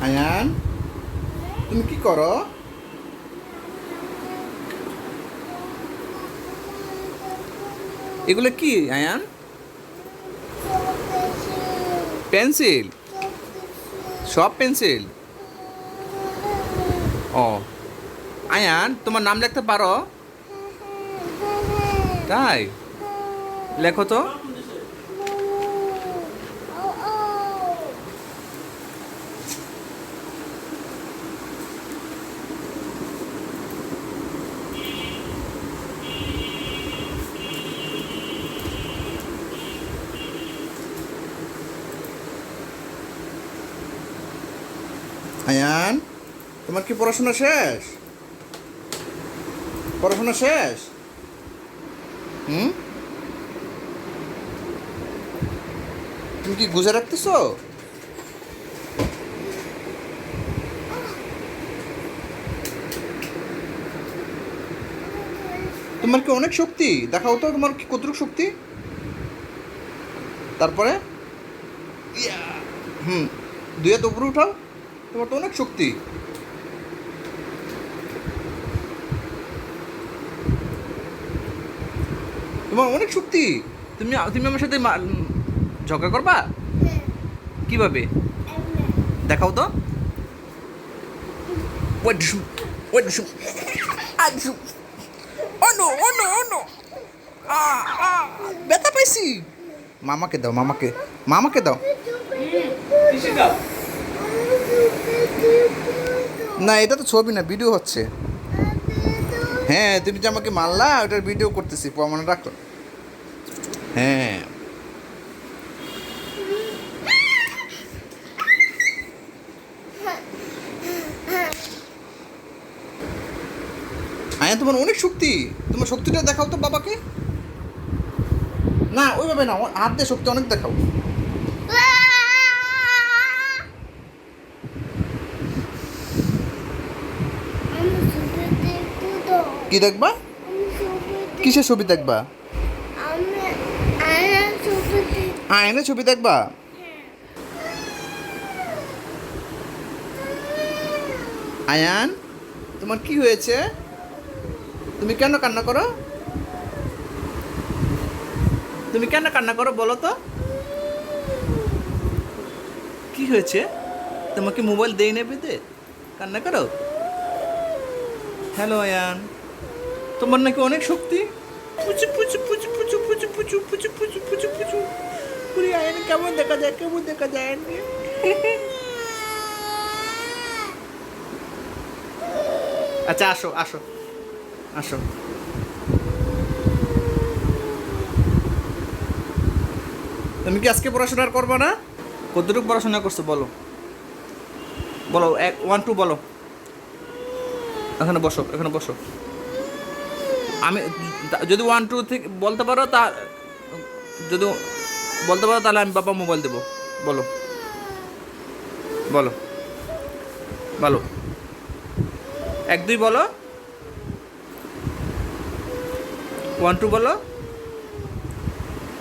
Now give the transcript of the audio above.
আয়ান তুমি কি করো এগুলো কি আয়ান পেন্সিল সব পেন্সিল ও আয়ান তোমার নাম লিখতে পারো তাই লেখো তো আয়ান তোমার কি পড়াশোনা শেষ? পড়াশোনা শেষ? হুম? তুমি কি গুজে রাখতেছো? তোমার কি অনেক শক্তি? দেখাও তো তোমার কি কতটুকু শক্তি? তারপরে? হুম, দুই হাত উপরে উঠাও। তোমার তো অনেক শক্তি। তোমার অনেক শক্তি। তুমি তুমি আমার সাথে ঝগড়া করবা? কীভাবে? দেখাও তো। মামাকে দাও, মামাকে মামাকে দাও। দাও। না, এটা তো ছবি না ভিডিও হচ্ছে। হ্যাঁ তুমি যে আমাকে মারলা, ওটার ভিডিও করতেছি, প্রমাণ রাখো। হ্যাঁ। তোমার অনেক শক্তি। তোমার শক্তিটা দেখাও তো বাবাকে। না, ওইভাবে না হাত দিয়ে শক্তি অনেক দেখাও। কি দেখবা? কিসের ছবি দেখবা? আয়না ছবি দেখবা? আয়ান, তোমার কি হয়েছে? তুমি কেন কান্না করো? তুমি কেন কান্না করো বলো তো? কি হয়েছে? তোমাকে মোবাইল দেই নেবে কান্না করো? হ্যালো, আয়ান। তোমার নাকি অনেক শক্তি। পুচু পুচু পুচু পুচু পুচু পুচু পুচু পুচু পুচু পুচু। পুরি আয়ান কেমন দেখা যায়, কেমন দেখা যায়? আয়ানকে? আচ্ছা আসো আসো আসো। তুমি কি আজকে পড়াশোনা আর করবে না? কতটুকু পড়াশোনা করছ, বলো। বলো, এক ওয়ান টু বলো। এখানে বসো এখানে বসো। আমি যদি ওয়ান টু থেকে বলতে পারো তা, যদি বলতে পারো তাহলে আমি বাবা মোবাইল দেবো। বলো। বলো। বলো। এক, দুই বলো। ওয়ান টু বলো।